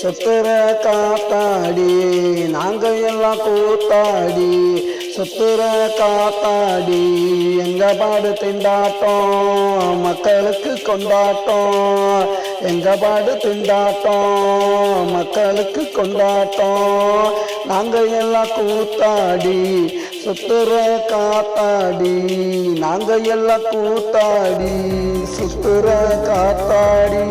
சுத்துற காத்தாடி நாங்க எல்லாம் கூத்தாடி சுத்துற காத்தாடி எங்க பாடு திண்டாட்டம் மக்களுக்கு கொண்டாட்டம் எங்க பாடு திண்டாட்டம் மக்களுக்கு கொண்டாட்டம். நாங்க எல்லாம் கூத்தாடி சுத்துற காத்தாடி நாங்க எல்லாம் கூத்தாடி சுத்துற காத்தாடி.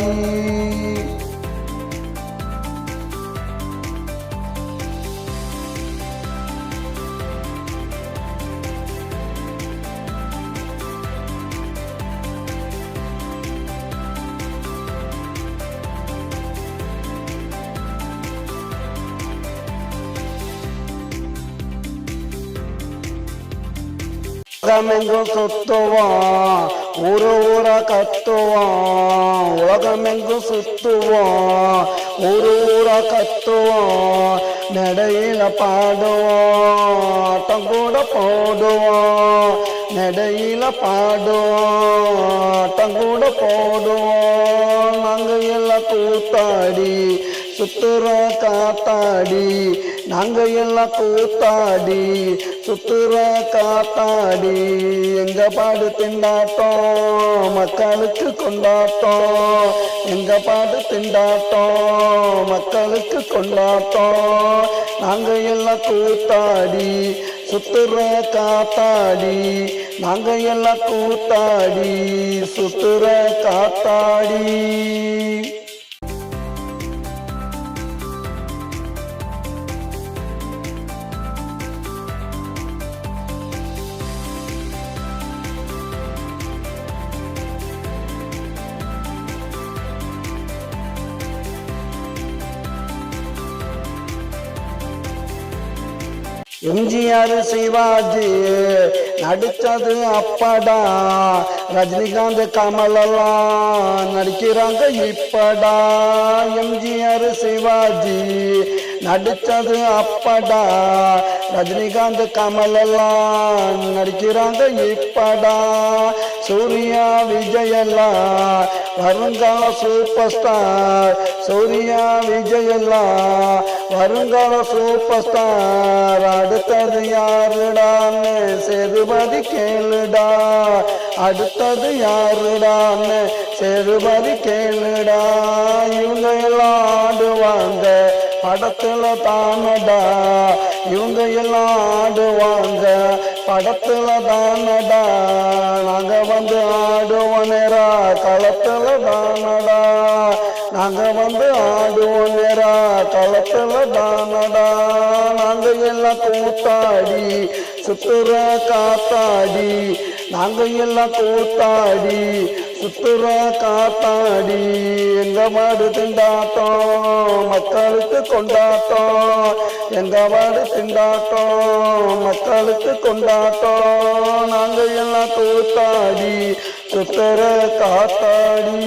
உலகமெங்கும் சுத்துவான் ஊரு ஊரா கத்துவான் உலகமெங்கும் சுத்துவான் ஊரு ஊரா கத்துவான் நடையில பாடுவான் ஆட்டம் கூட போடுவான் நடையில பாடுவான் ஆட்டம் கூட போடுவோம். நாங்கள் எல்லாம் கூத்தாடி சுத்துற காத்தாடி நாங்கள் எல்லாம் கூத்தாடி சுத்துற காத்தாடி. எங்க பாடு திண்டாட்டம் மக்களுக்கு கொண்டாட்டம். எங்க பாடு திண்டாட்டம் மக்களுக்கு கொண்டாட்டம். நாங்கள் எல்லாம் கூத்தாடி சுத்துற காத்தாடி. நாங்கள் எல்லாம் கூத்தாடி சுத்துற காத்தாடி. எம்ஜிஆர் சிவாஜி நடிச்சது அப்படா. ரஜினிகாந்த் கமலெல்லாம் நடிக்கிறாங்க இப்படா. எம்ஜிஆர் சிவாஜி நடிச்சது அப்படா. ரஜினிகாந்த் கமலெல்லாம் நடிக்கிறாங்க இப்படா. சூர்யா விஜயல்லா வருங்கால சூப்பர் ஸ்டார் சூர்யா விஜயல்லா வருங்கால சூப்பர் ஸ்டார் அடுத்தது யாருடான்னு செருபதி கேளுடா. அடுத்தது யாருடான்னு செருபதி கேளுடா. இவங்க எல்லாம் ஆடுவாங்க. படத்துல தானடா. இவங்க எல்லாம் ஆடுவாங்க. படத்துல தானடா நாங்க வந்து ஆடுவோனேரா களத்துல தானடா நாங்க வந்து ஆடுவோனேரா களத்துல தானடா எல்லாம் கூத்தாடி சுத்துற காத்தாடி நாங்க எல்லாம் கூத்தாடி சுத்துற காத்தாடி. எங்க மாடு திண்டாட்டம் மக்களுக்கு கொண்டாட்டம். எங்க மாடு திண்டாட்டம் மக்களுக்கு கொண்டாட்டம். நாங்க எல்லாம் கூத்தாடி சுத்துற காத்தாடி.